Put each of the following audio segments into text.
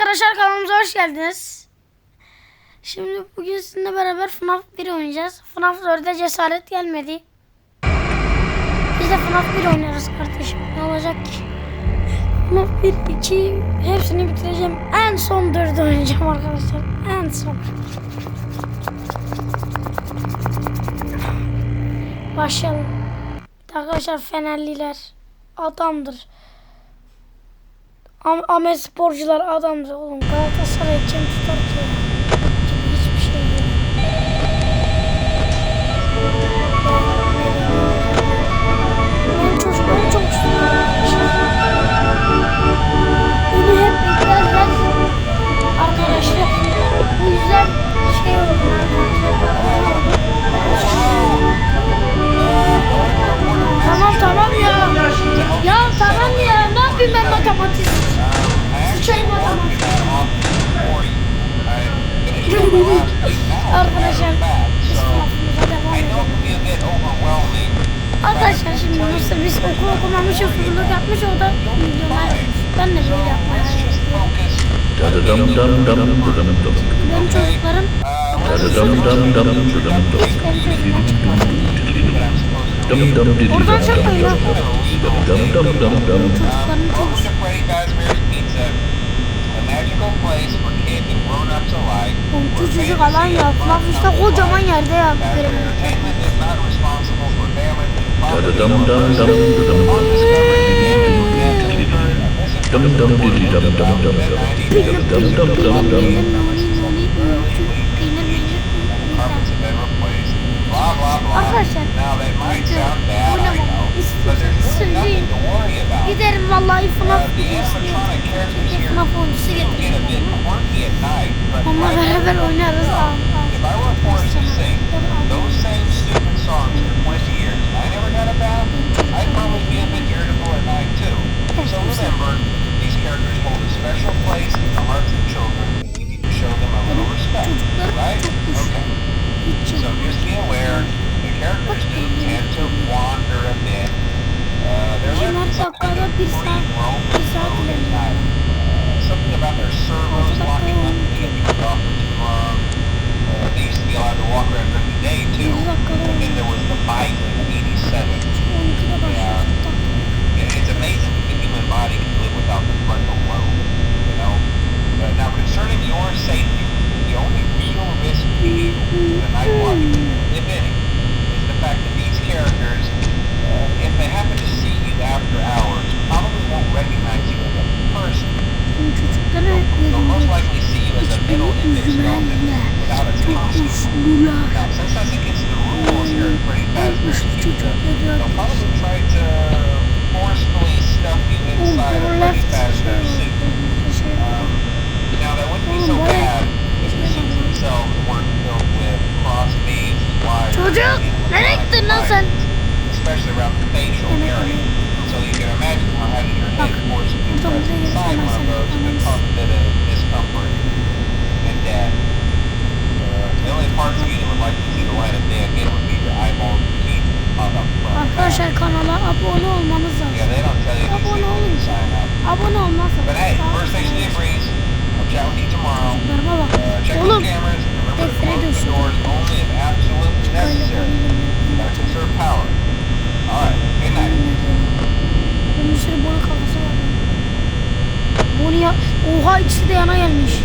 arkadaşlar kanalımıza hoş geldiniz. Şimdi bugün sizinle beraber FNAF 1 oynayacağız. FNAF 4'e cesaret gelmedi. Biz de FNAF 1 oynarız kardeşim. Ne olacak ki? FNAF 1, 2 hepsini bitireceğim. En son 4'ü oynayacağım arkadaşlar. En son. Başlayalım. Arkadaşlar Fenerliler adamdır. Ama, sporcular adamdı oğlum. Galatasaray kim tutar ki? Arkadaşlar Arkadaşlar şimdi nasıl biz okul okumamış okululuk yapmış o da milyoner ben de böyle yapmaya Benim çocuklarım Oradan şampayım ha Çocuklarım çok Küçücük alan yapmak işte kocaman yerde yaptırım. Dum dum dum dum dum dum dum dili dum dum dum dum dum dum dum dum dum Arkadaşlar bu ne bu? Sözüyüm. Giderim vallahi FNAF videosu FNAF oyuncusu getiririm. Onunla beraber oynarız abi. Oğlum. Defne düştü. Bunun üstüne Oha ikisi de yana gelmiş.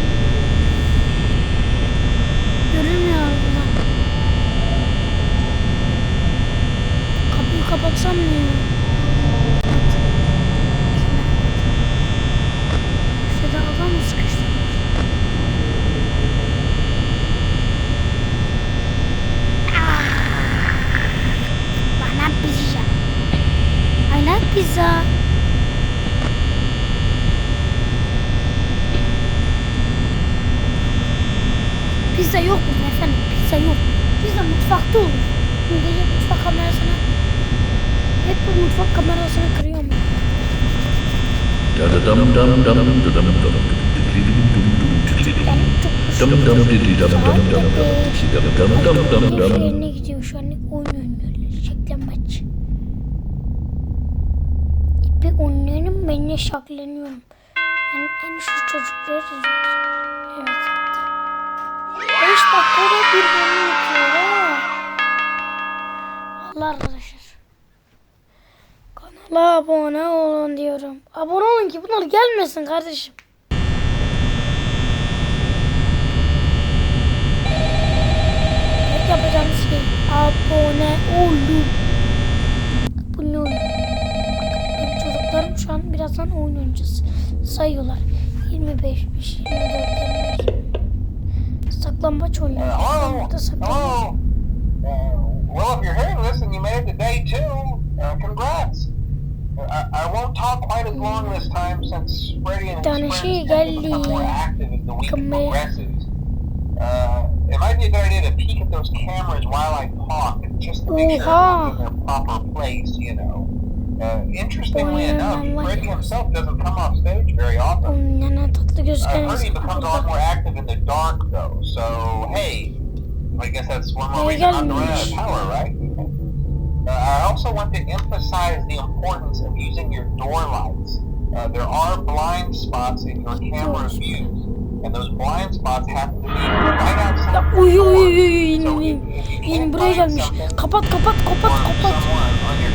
güzel. Pizza yok mu efendim? Pizza yok. Pizza mutfakta olur. Müdece mutfak kamerasına hep bu mutfak kamerasını kırıyor mu? Dam dam dam dam dam dam dam Dam dam dam dam dam dam dam dam dam dam dam dam yine şakleniyorum. Yani en şu çocukları Evet. 5 dakikada bir bölüm yapıyor ha. Valla arkadaşlar. Kanala abone olun diyorum. Abone olun ki bunlar gelmesin kardeşim. Şu an birazdan oyun oynayacağız. Sayıyorlar. 25'miş, 24 25. Saklambaç oynuyoruz. Hello? Burada saklambaç. Well, if you're this and you made it to day two, uh, congrats. I, I won't talk quite as long this time since Freddy and his friends şey become more active as the week progresses. Uh, it might be a good idea to peek at those cameras while I talk, just to make sure everyone's in their proper place, you know. Uh, interestingly enough, var. himself doesn't come off stage very often. Onun yanına tatlı I gözüken heard he insan becomes a lot more active in the dark, though. So hey, I guess that's one more reason not to run out of power, right? Uh, I also want to emphasize the importance of using your door lights. Uh, there are blind spots in your camera views, and those blind spots happen to be right outside Ya your uy uy door. So if, if you can't find something or someone on your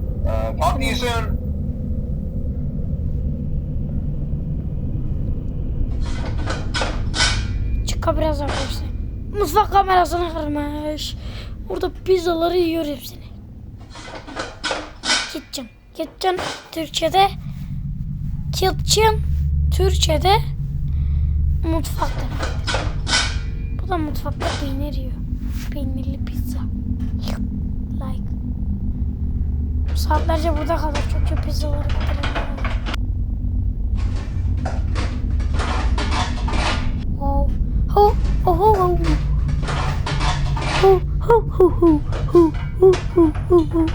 Uh, talk to you soon. Çık biraz arkadaşlar. Mutfak kamerasını kırmış. Burada pizzaları yiyor hepsini. Kitchen. Kitchen Türkçe'de Kitchen Türkçe'de mutfak demektir. Bu da mutfakta peynir yiyor. Peynirli pizza. Like. Saatlerce burada kalır çünkü pizzaları bitiremiyor. Oh, ho, ho, ho, ho. Ho, ho, ho, ho, ho, ho, ho, ho, ho.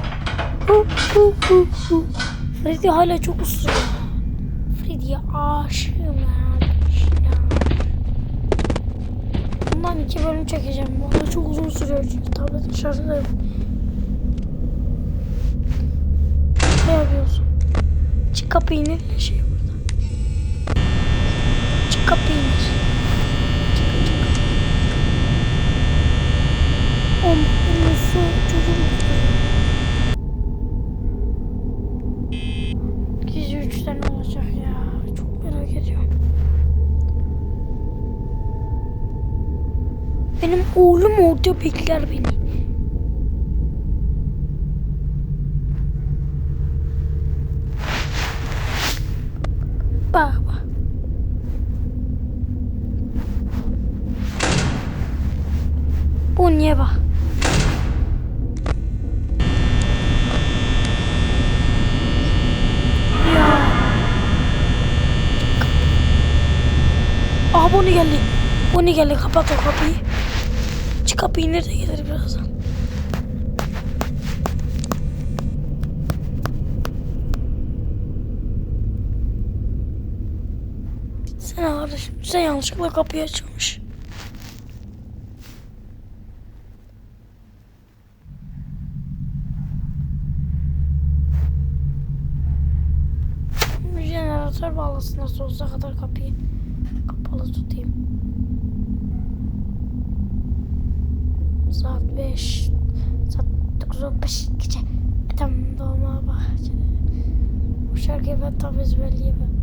Ho, ho, ho, ho. Freddy hala çok uslu. Freddy'ye aşığım ya. Bundan iki bölüm çekeceğim. Valla çok uzun sürüyor çünkü tabletin şarjı da yok. Ne yapıyorsun? Çık kapıyı ne şey burada? Çık kapıyı Om, su, çocuğum. 203'ten olacak ya. Çok merak ediyorum. Benim oğlum orada bekler beni. Bak bak. Bu niye bak? Ya. Aha bu ne geldi? Bu ne geldi? Kapat o kapıyı. Çık kapıyı nerede gelir birazdan. Sen kardeşim sen yanlışlıkla kapıyı açılmış. Jeneratör bağlasın nasıl olsa kadar kapıyı kapalı tutayım. Saat 5 Saat 9.15 gece. Tam doğma bahçede. Bu şarkıyı ben tam ezberleyemem.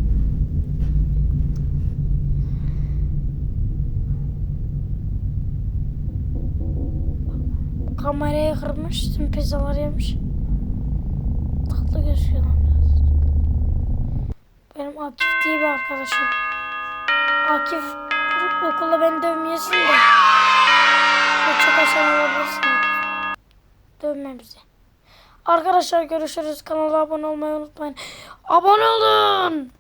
Kamerayı kırmış tüm pizzaları yemiş. Tatlı gözüküyor lan Benim Akif diye bir arkadaşım Akif okulda beni dövmeyesin de çok aşağı olabilirsin. Dövme bizi. Arkadaşlar görüşürüz. Kanala abone olmayı unutmayın. Abone olun.